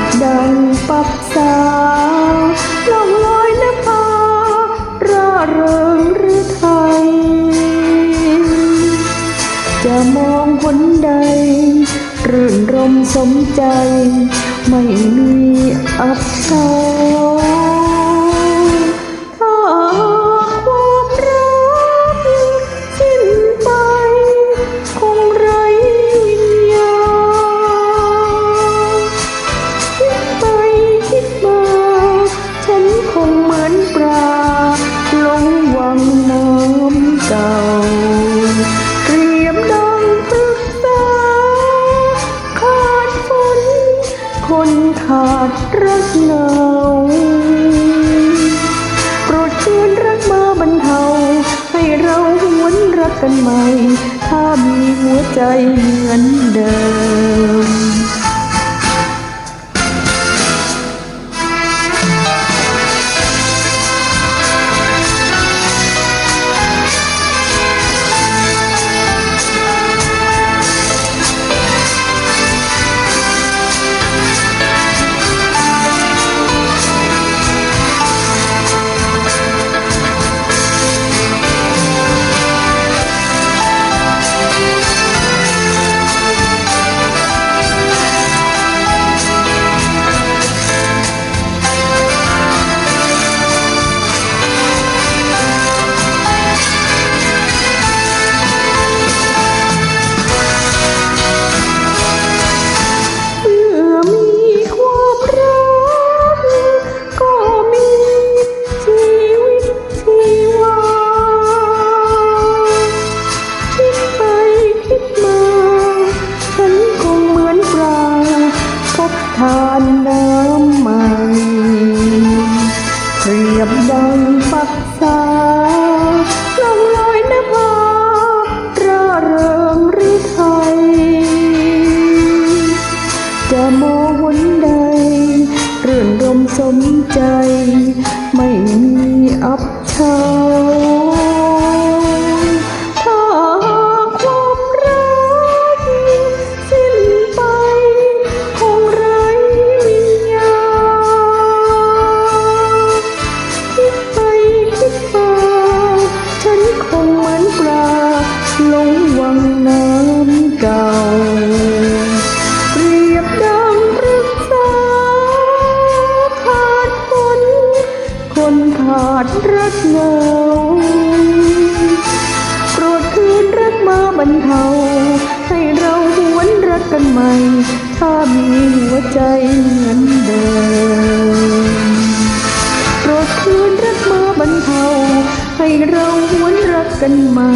ดดังปักษาล่องลอยนภาร่าเริงหรือไทย จะมองคนใด รื่นรมสมใจ ไม่มีอับเฉา คนขาดรักเหงาโปรดคืนรักมาบรรเทา ให้เราหวนรักกันใหม่ ถ้ามีหัวใจเหมือนเดิม นร เหงาโปรดคืนรักมาบรรเทา ให้เราหวนรักกันใหม่ ถ้ามีหัวใจเหมือนเดิมโปรดคืนรักมาบรรเทา ให้เราหวนรักกันใหม่